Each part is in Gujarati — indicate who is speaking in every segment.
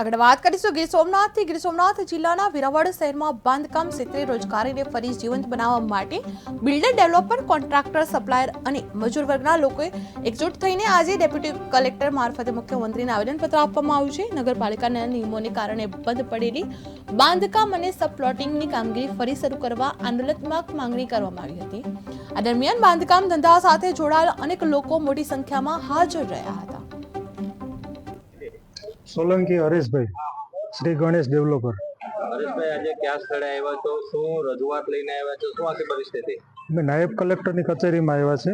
Speaker 1: આગળ વાત કરીશું. ગીર સોમનાથથી ગીર સોમનાથ જિલ્લાના વિરાવળ શહેરમાં બાંધકામ ક્ષેત્રે રોજગારીને ફરી જીવંત બનાવવા માટે બિલ્ડર, ડેવલપર, કોન્ટ્રાક્ટર, સપ્લાયર અને મજૂર વર્ગના લોકોએ એકજૂટ થઈને આજે ડેપ્યુટી કલેક્ટર મારફતે મુખ્યમંત્રીને આવેદનપત્ર આપવામાં આવ્યું છે. નગરપાલિકાના નિયમોને કારણે બંધ પડેલી બાંધકામ અને સબપ્લોટિંગની કામગીરી ફરી શરૂ કરવા આંદોલનાત્મક માંગણી કરવામાં આવી હતી. આ દરમિયાન બાંધકામ ધંધા સાથે જોડાયેલા અનેક લોકો મોટી સંખ્યામાં હાજર રહ્યા હતા.
Speaker 2: સોલંકી હરેશભાઈ શ્રી ગણેશ ડેવલપર.
Speaker 3: હરેશભાઈ આજે કયા સ્થળે આવ્યા છો? શું રજૂઆત લઈને આવ્યા છો? શું આખી પરિસ્થિતિ?
Speaker 2: અમે નાયબ કલેક્ટરની કચેરીમાં આવ્યા છે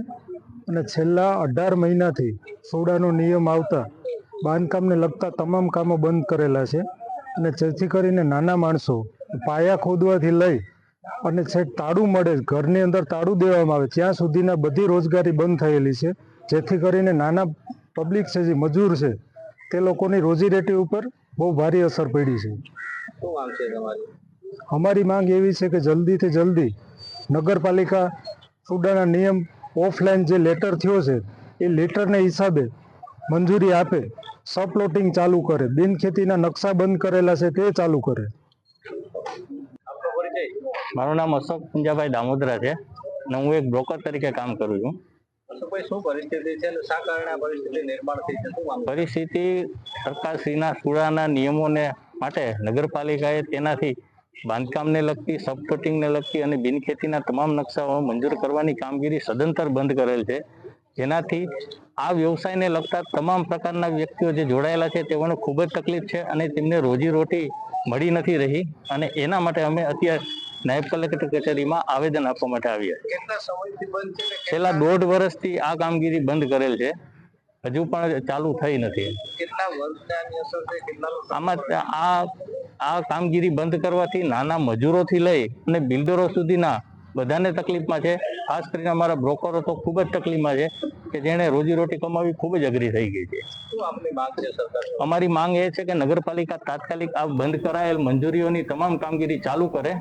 Speaker 2: અને છેલ્લા અઢાર મહિનાથી સોડાનો નિયમ આવતા બાંધકામને લગતા તમામ કામો બંધ કરેલા છે અને જેથી કરીને નાના માણસો પાયા ખોદવાથી લઈ અને છેક તાળું મળે ઘરની અંદર તાળું દેવામાં આવે ત્યાં સુધીના બધી રોજગારી બંધ થયેલી છે. જેથી કરીને નાના પબ્લિક છે જે મજૂર છે તે લોકોની રોજીરોટી ઉપર બહુ ભારે અસર પડી છે.
Speaker 3: શું માંગ છે તમારી?
Speaker 2: અમારી માંગ એવી છે કે જલ્દીથી જલ્દી નગરપાલિકા સુડાના નિયમ ઓફલાઈન જે લેટર થયો છે એ લેટરને હિસાબે મંજૂરી આપે સબપ્લોટિંગ ચાલુ કરે બિનખેતીના નકશા બંધ કરેલા છે તે ચાલુ કરે.
Speaker 4: મારું નામ અશોક પુંજાભાઈ દામોદરા છે અને હું એક બ્રોકર તરીકે કામ કરું છું.
Speaker 3: પરિસ્થિતિ
Speaker 4: સરકારશ્રીના સુરાના નિયમોને માટે નગરપાલિકાએ તેનાથી બાંધકામને લગતી, સબકટિંગને લગતી અને બિનખેતીના તમામ નકશાઓ મંજૂર કરવાની કામગીરી સદંતર બંધ કરેલ છે. જેનાથી આ વ્યવસાયને લગતા તમામ પ્રકારના વ્યક્તિઓ જે જોડાયેલા છે તેઓને ખૂબ જ તકલીફ છે અને તેમને રોજી રોટી મળી નથી રહી. અને એના માટે અમે અત્યારે નાયબ કલેક્ટર કચેરીમાં આવેદન આપવા માટે આવ્યા છેલ્લા દોઢ વર્ષથી આ કામગીરી બંધ કરેલ છે. હજુ પણ ચાલુ થઈ નથી. આમાં આ આ કામગીરી બંધ કરવાથી નાના મજૂરોથી લઈ અને બિલ્ડરો સુધીના બધાને તકલીફમાં છે. ખાસ કરીને અમારા બ્રોકરો તો ખૂબ જ તકલીફમાં છે કે જેણે રોજીરોટી કમાવી ખૂબ જ અઘરી થઈ ગઈ છે. અમારી માંગ એ છે કે નગરપાલિકા તાત્કાલિક આ બંધ કરાયેલ મંજૂરીઓની તમામ કામગીરી ચાલુ કરે.